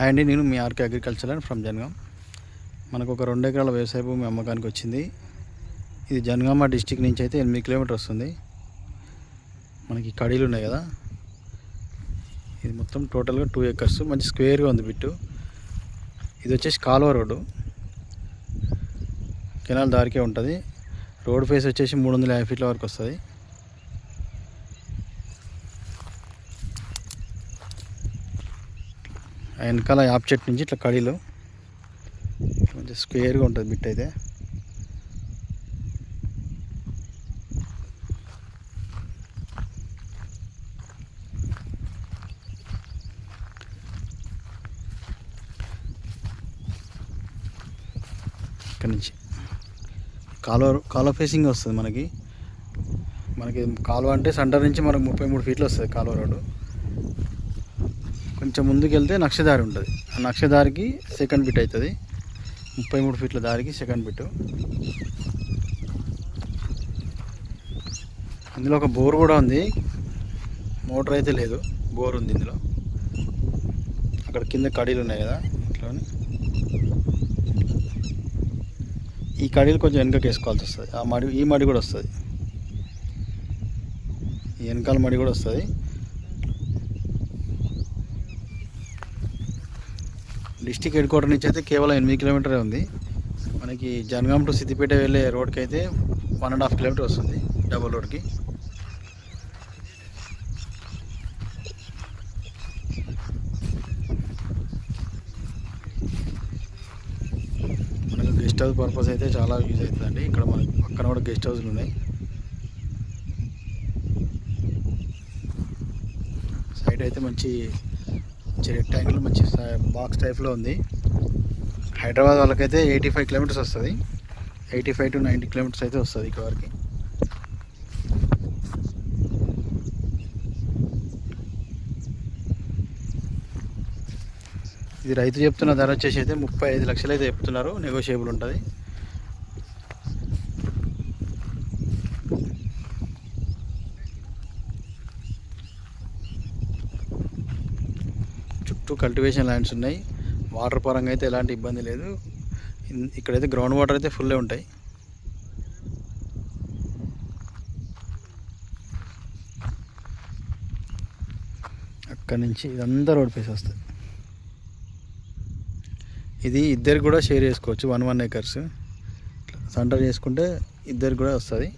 Hi అండి నేను మీ R K agriculture and from Jangaon. మనకు ఒక రెండు ఎకరాల వ్యవసాయ భూమి అమ్మకానికి వచ్చింది. ఇది జనగామ డిస్టిక్ నుంచి అయితే ఎనిమిది కిలోమీటర్ వస్తుంది. మనకి కడీలు ఉన్నాయి కదా. ఇది మొత్తం టోటల్గా టూ ఎకర్స్ మంచి స్క్వేర్గా ఉంది బిట్టు. ఇది వచ్చేసి కాలువ రోడ్డు. కెనాల్ దారికే ఉంటుంది. రోడ్ ఫేస్ వచ్చేసి మూడు వందల యాభై ఫీట్ల వరకు వస్తుంది. వెనకాల యాప్ చెట్టు నుంచి ఇట్లా కడీలు. కొంచెం స్క్వేర్గా ఉంటుంది బిట్ అయితే. ఇక్కడ నుంచి. కాలువ కాలువ ఫేసింగ్ వస్తుంది మనకి. మనకి కాలువ అంటే సెంటర్ నుంచి మనకు ముప్పై మూడు ఫీట్లు వస్తుంది కాలువ రోడ్డు కొంచెం ముందుకు వెళ్తే నక్షదారి ఉంటుంది. ఆ నక్షదారికి సెకండ్ బిట్ అవుతుంది. ముప్పై మూడు ఫీట్ల దారికి సెకండ్ బిట్ ఇందులో ఒక బోర్ కూడా ఉంది. మోటార్ అయితే లేదు. బోర్ ఉంది ఇందులో. అక్కడ కింద కడీలు ఉన్నాయి కదా ఇట్లా ఈ కడీలు కొంచెం వెనకకి వేసుకోవాల్సి వస్తుంది. ఆ మడి ఈ మడి కూడా వస్తుంది. ఈ వెనకాల మడి కూడా వస్తుంది. డిస్టిక్ హెడ్ క్వార్టర్ నుంచి అయితే కేవలం ఎనిమిది కిలోమీటరే ఉంది. మనకి జనగాం టు సిద్దిపేట వెళ్ళే రోడ్కి అయితే వన్ అండ్ హాఫ్ కిలోమీటర్ వస్తుంది డబుల్ రోడ్కి మనకు గెస్ట్ హౌస్ పర్పస్ అయితే చాలా యూజ్ అవుతుందండి. ఇక్కడ మనకి పక్కన కూడా గెస్ట్ హౌస్లు ఉన్నాయి. సైడ్ అయితే మంచి మంచి రెక్టాంగిల్ మంచి బాక్స్ టైప్లో ఉంది. హైదరాబాద్ వాళ్ళకైతే ఎయిటీ ఫైవ్ కిలోమీటర్స్ వస్తుంది. Eighty five to ninety kilometers అయితే వస్తుంది ఇక్కడ వరకు ఇది రైతు చెప్తున్న ధర వచ్చేసి అయితే ముప్పై ఐదు లక్షలు అయితే చెప్తున్నారు. నెగోషియబుల్ ఉంటుంది. చుట్టూ కల్టివేషన్ ల్యాండ్స్ ఉన్నాయి. వాటర్ పరంగా అయితే ఎలాంటి ఇబ్బంది లేదు. ఇక్కడైతే గ్రౌండ్ వాటర్ అయితే ఫుల్లే ఉంటాయి. అక్కడి నుంచి ఇదంతా రోడ్ ఫేస్ వస్తుంది ఇది ఇద్దరు కూడా షేర్ చేసుకోవచ్చు. వన్ వన్ ఏకర్స్ సెంటర్ చేసుకుంటే ఇద్దరికి కూడా వస్తుంది